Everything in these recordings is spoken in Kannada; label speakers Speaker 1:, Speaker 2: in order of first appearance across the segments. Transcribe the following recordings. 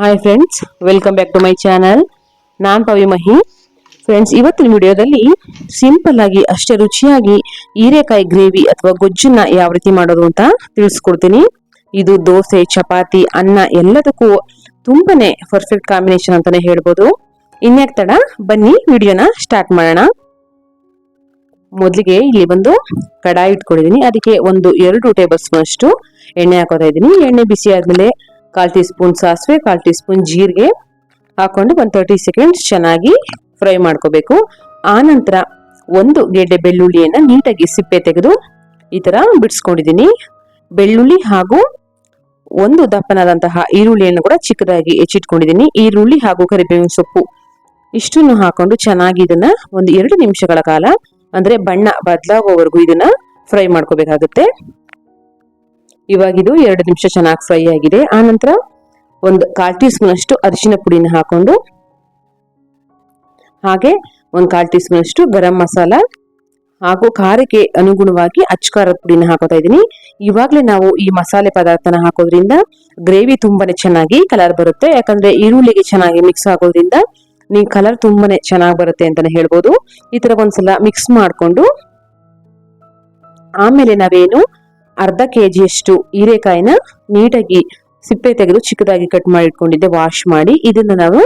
Speaker 1: Hi friends welcome back to my channel non Pavi Mahi. Friends ಇವತ್ತಿನ ವಿಡಿಯೋದಲ್ಲಿ ಸಿಂಪಲ್ ಆಗಿ, ಅಷ್ಟೇ ರುಚಿಯಾಗಿ ಹೀರೆಕಾಯಿ ಗ್ರೇವಿ ಅಥವಾ ಗೊಜ್ಜನ್ನ ಯಾವ ರೀತಿ ಮಾಡೋದು ಅಂತ ತಿಳಿಸ್ಕೊಡ್ತೀನಿ. ಇದು ದೋಸೆ, ಚಪಾತಿ, ಅನ್ನ ಎಲ್ಲದಕ್ಕೂ ತುಂಬಾನೇ ಪರ್ಫೆಕ್ಟ್ ಕಾಂಬಿನೇಷನ್ ಅಂತಾನೆ ಹೇಳ್ಬೋದು. ಇನ್ಯಾಕ್ ತಡ, ಬನ್ನಿ ವಿಡಿಯೋನ ಸ್ಟಾರ್ಟ್ ಮಾಡೋಣ. ಮೊದಲಿಗೆ ಇಲ್ಲಿ ಒಂದು ಕಡಾಯಿ ಇಟ್ಕೊಂಡಿದ್ದೀನಿ. ಅದಕ್ಕೆ ಒಂದು ಎರಡು ಟೇಬಲ್ ಸ್ಪೂನ್ ಅಷ್ಟು ಎಣ್ಣೆ ಹಾಕೋತಾ ಇದ್ದೀನಿ. ಎಣ್ಣೆ ಬಿಸಿ ಆದ್ಮೇಲೆ ಕಾಲ್ ಟೀ ಸ್ಪೂನ್ ಸಾಸಿವೆ, ಕಾಲು ಟೀ ಸ್ಪೂನ್ ಜೀರಿಗೆ ಹಾಕೊಂಡು ಒಂದು ತರ್ಟಿ ಸೆಕೆಂಡ್ಸ್ ಚೆನ್ನಾಗಿ ಫ್ರೈ ಮಾಡ್ಕೋಬೇಕು. ಆನಂತರ ನಂತರ ಒಂದು ಗೆಡ್ಡೆ ಬೆಳ್ಳುಳ್ಳಿಯನ್ನು ನೀಟಾಗಿ ಸಿಪ್ಪೆ ತೆಗೆದು ಈ ಥರ ಬಿಡಿಸ್ಕೊಂಡಿದ್ದೀನಿ. ಬೆಳ್ಳುಳ್ಳಿ ಹಾಗೂ ಒಂದು ದಪ್ಪನಾದಂತಹ ಈರುಳ್ಳಿಯನ್ನು ಕೂಡ ಚಿಕ್ಕದಾಗಿ ಹೆಚ್ಚಿಟ್ಕೊಂಡಿದ್ದೀನಿ. ಈರುಳ್ಳಿ ಹಾಗೂ ಕರಿಬೇವಿನ ಸೊಪ್ಪು ಇಷ್ಟನ್ನು ಹಾಕೊಂಡು ಚೆನ್ನಾಗಿ ಇದನ್ನ ಒಂದು ಎರಡು ನಿಮಿಷಗಳ ಕಾಲ, ಅಂದರೆ ಬಣ್ಣ ಬದಲಾಗೋವರೆಗೂ ಇದನ್ನ ಫ್ರೈ ಮಾಡ್ಕೋಬೇಕಾಗುತ್ತೆ. ಇವಾಗ ಇದು ಎರಡು ನಿಮಿಷ ಚೆನ್ನಾಗಿ ಫ್ರೈ ಆಗಿದೆ. ಆನಂತರ ನಂತರ ಒಂದು ಕಾಲ್ ಟೀ ಸ್ಪೂನ್ ಅರಿಶಿನ ಪುಡಿನ ಹಾಕೊಂಡು, ಹಾಗೆ ಒಂದು ಕಾಲ್ ಟೀ ಸ್ಪೂನ್ ಅಷ್ಟು ಗರಂ ಮಸಾಲ ಹಾಗೂ ಖಾರಕ್ಕೆ ಅನುಗುಣವಾಗಿ ಅಚ್ಚಕಾರದ ಪುಡಿನ ಹಾಕೋತಾ ಇದ್ದೀನಿ. ಇವಾಗಲೇ ನಾವು ಈ ಮಸಾಲೆ ಪದಾರ್ಥನ ಹಾಕೋದ್ರಿಂದ ಗ್ರೇವಿ ತುಂಬಾನೇ ಚೆನ್ನಾಗಿ ಕಲರ್ ಬರುತ್ತೆ. ಯಾಕಂದ್ರೆ ಈರುಳ್ಳಿಗೆ ಚೆನ್ನಾಗಿ ಮಿಕ್ಸ್ ಆಗೋದ್ರಿಂದ ನೀವು ಕಲರ್ ತುಂಬಾನೇ ಚೆನ್ನಾಗಿ ಬರುತ್ತೆ ಅಂತಾನೆ ಹೇಳ್ಬೋದು. ಈ ತರ ಒಂದ್ಸಲ ಮಿಕ್ಸ್ ಮಾಡಿಕೊಂಡು, ಆಮೇಲೆ ನಾವೇನು ಅರ್ಧ ಕೆ ಜಿಯಷ್ಟು ಹೀರೆಕಾಯಿನ ನೀಟಾಗಿ ಸಿಪ್ಪೆ ತೆಗೆದು ಚಿಕ್ಕದಾಗಿ ಕಟ್ ಮಾಡಿ ಇಟ್ಕೊಂಡಿದ್ದೆ ವಾಶ್ ಮಾಡಿ. ಇದನ್ನ ನಾವು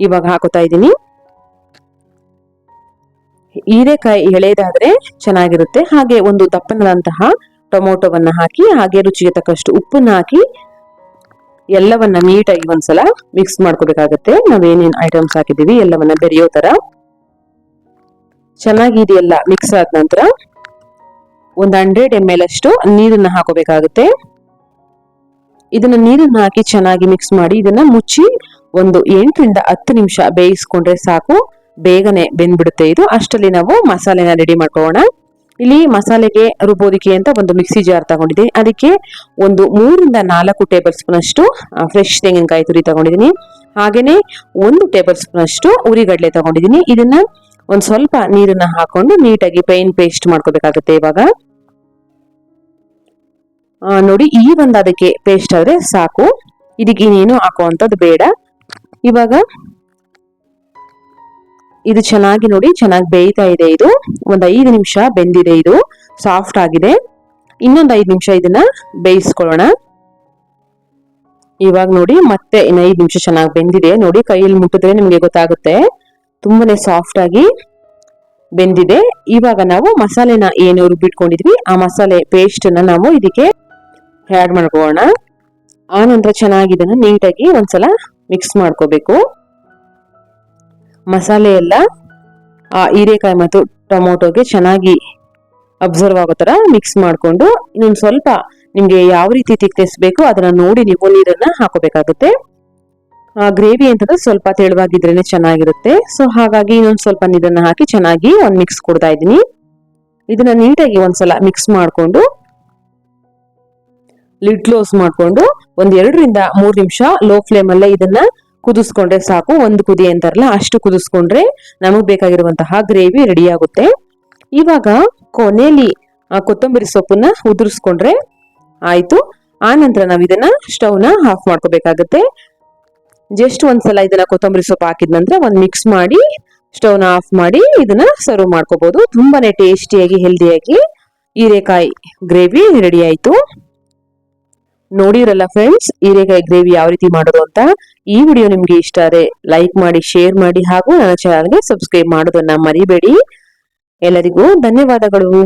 Speaker 1: ಇವಾಗ ಹಾಕೋತಾ ಇದ್ದೀನಿ. ಹೀರೆಕಾಯಿ ಎಳೆದಾದ್ರೆ ಚೆನ್ನಾಗಿರುತ್ತೆ. ಹಾಗೆ ಒಂದು ದಪ್ಪನದಂತಹ ಟೊಮೊಟೊವನ್ನ ಹಾಕಿ, ಹಾಗೆ ರುಚಿಗೆ ತಕ್ಕಷ್ಟು ಉಪ್ಪನ್ನ ಹಾಕಿ, ಎಲ್ಲವನ್ನ ನೀಟಾಗಿ ಒಂದ್ಸಲ ಮಿಕ್ಸ್ ಮಾಡ್ಕೋಬೇಕಾಗತ್ತೆ. ನಾವೇನೇನ್ ಐಟಮ್ಸ್ ಹಾಕಿದೀವಿ ಎಲ್ಲವನ್ನ ಬೆರೆಯೋ ತರ. ಚೆನ್ನಾಗಿ ಇದೆಯಲ್ಲ ಮಿಕ್ಸ್ ಆದ ನಂತರ ಒಂದು ಹಂಡ್ರೆಡ್ ಎಂ ಎಲ್ ಅಷ್ಟು ನೀರನ್ನ ಹಾಕೋಬೇಕಾಗುತ್ತೆ. ಇದನ್ನ ನೀರನ್ನ ಹಾಕಿ ಚೆನ್ನಾಗಿ ಮಿಕ್ಸ್ ಮಾಡಿ ಇದನ್ನ ಮುಚ್ಚಿ ಒಂದು ಎಂಟರಿಂದ ಹತ್ತು ನಿಮಿಷ ಬೇಯಿಸ್ಕೊಂಡ್ರೆ ಸಾಕು. ಬೇಗನೆ ಬೆಂದ್ಬಿಡುತ್ತೆ ಇದು. ಅಷ್ಟರಲ್ಲಿ ನಾವು ಮಸಾಲೆನ ರೆಡಿ ಮಾಡ್ಕೊಳ್ಳೋಣ. ಇಲ್ಲಿ ಮಸಾಲೆಗೆ ರುಬ್ಬೋದಿಕ್ಕೆ ಅಂತ ಒಂದು ಮಿಕ್ಸಿ ಜಾರ್ ತಗೊಂಡಿದ್ದೀನಿ. ಅದಕ್ಕೆ ಒಂದು ಮೂರಿಂದ ನಾಲ್ಕು ಟೇಬಲ್ ಸ್ಪೂನ್ ಅಷ್ಟು ಫ್ರೆಶ್ ತೆಂಗಿನಕಾಯಿ ತುರಿ ತಗೊಂಡಿದ್ದೀನಿ. ಹಾಗೇನೆ ಒಂದು ಟೇಬಲ್ ಸ್ಪೂನ್ ಅಷ್ಟು ಉರಿಗಡ್ಲೆ ತಗೊಂಡಿದ್ದೀನಿ. ಇದನ್ನ ಒಂದ್ ಸ್ವಲ್ಪ ನೀರನ್ನ ಹಾಕೊಂಡು ನೀಟಾಗಿ ಪೈನ್ ಪೇಸ್ಟ್ ಮಾಡ್ಕೋಬೇಕಾಗುತ್ತೆ ಇವಾಗ. ನೋಡಿ, ಈ ಒಂದು ಅದಕ್ಕೆ ಪೇಸ್ಟ್ ಆದ್ರೆ ಸಾಕು. ಇದಕ್ಕೆ ಇನ್ನೇನು ಹಾಕುವಂಥದ್ದು ಬೇಡ. ಇವಾಗ ಇದು ಚೆನ್ನಾಗಿ ನೋಡಿ, ಚೆನ್ನಾಗಿ ಬೇಯ್ತಾ ಇದೆ ಇದು. ಒಂದು ಐದು ನಿಮಿಷ ಬೆಂದಿದೆ ಇದು. ಸಾಫ್ಟ್ ಆಗಿದೆ. ಇನ್ನೊಂದು ಐದು ನಿಮಿಷ ಇದನ್ನ ಬೇಯಿಸ್ಕೊಳ್ಳೋಣ. ಇವಾಗ ನೋಡಿ, ಮತ್ತೆ ಇನ್ನೈದು ನಿಮಿಷ ಚೆನ್ನಾಗಿ ಬೆಂದಿದೆ. ನೋಡಿ, ಕೈಯಲ್ಲಿ ಮುಟ್ಟಿದ್ರೆ ನಿಮಗೆ ಗೊತ್ತಾಗುತ್ತೆ. ತುಂಬಾನೇ ಸಾಫ್ಟ್ ಆಗಿ ಬೆಂದಿದೆ. ಇವಾಗ ನಾವು ಮಸಾಲೆನ ಏನು ರುಬ್ಬಿಟ್ಕೊಂಡಿದ್ವಿ, ಆ ಮಸಾಲೆ ಪೇಸ್ಟ್ ಅನ್ನ ನಾವು ಇದಕ್ಕೆ ಆ್ಯಡ್ ಮಾಡ್ಕೊಳ್ಳೋಣ. ಆ ನಂತರ ಚೆನ್ನಾಗಿ ಇದನ್ನ ನೀಟಾಗಿ ಒಂದ್ಸಲ ಮಿಕ್ಸ್ ಮಾಡ್ಕೋಬೇಕು. ಮಸಾಲೆ ಎಲ್ಲ ಆ ಹೀರೆಕಾಯಿ ಮತ್ತು ಟೊಮೊಟೊಗೆ ಚೆನ್ನಾಗಿ ಅಬ್ಸರ್ವ್ ಆಗೋ ತರ ಮಿಕ್ಸ್ ಮಾಡಿಕೊಂಡು ಇನ್ನೊಂದು ಸ್ವಲ್ಪ ನಿಮಗೆ ಯಾವ ರೀತಿ ತಿಕ್ಕಿಸ್ಬೇಕು ಅದನ್ನು ನೋಡಿ ನೀವು ನೀರನ್ನ ಹಾಕೋಬೇಕಾಗುತ್ತೆ. ಗ್ರೇವಿ ಅಂತಂದ್ರೆ ಸ್ವಲ್ಪ ತೆಳುವಾಗಿದ್ರೇನೆ ಚೆನ್ನಾಗಿರುತ್ತೆ. ಸೊ ಹಾಗಾಗಿ ಇನ್ನೊಂದು ಸ್ವಲ್ಪ ನೀರನ್ನ ಹಾಕಿ ಚೆನ್ನಾಗಿ ಒಂದು ಮಿಕ್ಸ್ ಕೊಡ್ತಾ ಇದ್ದೀನಿ. ಇದನ್ನ ನೀಟಾಗಿ ಒಂದ್ಸಲ ಮಿಕ್ಸ್ ಮಾಡಿಕೊಂಡು ಲಿಡ್ ಕ್ಲೋಸ್ ಮಾಡಿಕೊಂಡು ಒಂದ್ ಎರಡರಿಂದ ಮೂರ್ ನಿಮಿಷ ಲೋ ಫ್ಲೇಮ್ ಅಲ್ಲೇ ಇದನ್ನ ಕುದಿಸ್ಕೊಂಡ್ರೆ ಸಾಕು. ಒಂದು ಕುದಿ ಅಂತಾರಲ್ಲ, ಅಷ್ಟು ಕುದಿಸ್ಕೊಂಡ್ರೆ ನಮಗ್ ಬೇಕಾಗಿರುವಂತಹ ಗ್ರೇವಿ ರೆಡಿ ಆಗುತ್ತೆ. ಇವಾಗ ಕೊನೆಯಲ್ಲಿ ಕೊತ್ತಂಬರಿ ಸೊಪ್ಪನ್ನ ಉದುರಿಸ್ಕೊಂಡ್ರೆ ಆಯ್ತು. ಆ ನಂತರ ನಾವು ಇದನ್ನ ಸ್ಟವ್ನ ಆಫ್ ಮಾಡ್ಕೋಬೇಕಾಗತ್ತೆ. ಜಸ್ಟ್ ಒಂದ್ಸಲ ಇದನ್ನ ಕೊತ್ತಂಬರಿ ಸೊಪ್ಪು ಹಾಕಿದ ನಂತರ ಒಂದ್ ಮಿಕ್ಸ್ ಮಾಡಿ ಸ್ಟವ್ನ ಆಫ್ ಮಾಡಿ ಇದನ್ನ ಸರ್ವ್ ಮಾಡ್ಕೋಬಹುದು ತುಂಬಾನೇ ಟೇಸ್ಟಿಯಾಗಿ ಹೆಲ್ದಿಯಾಗಿ ಹೀರೆಕಾಯಿ ಗ್ರೇವಿ ರೆಡಿ ಆಯ್ತು. ನೋಡಿರಲ್ಲ ಫ್ರೆಂಡ್ಸ್ ಹೀರೆಕಾಯಿ ಗ್ರೇವಿ ಯಾವ ರೀತಿ ಮಾಡೋದು ಅಂತ ಈ ವಿಡಿಯೋ ನಿಮ್ಗೆ ಇಷ್ಟ ಆದರೆ ಲೈಕ್ ಮಾಡಿ ಶೇರ್ ಮಾಡಿ ಹಾಗೂ ನನ್ನ ಚಾನಲ್ಗೆ ಸಬ್ಸ್ಕ್ರೈಬ್ ಮಾಡೋದನ್ನ ಮರಿಬೇಡಿ. ಎಲ್ಲರಿಗೂ ಧನ್ಯವಾದಗಳು.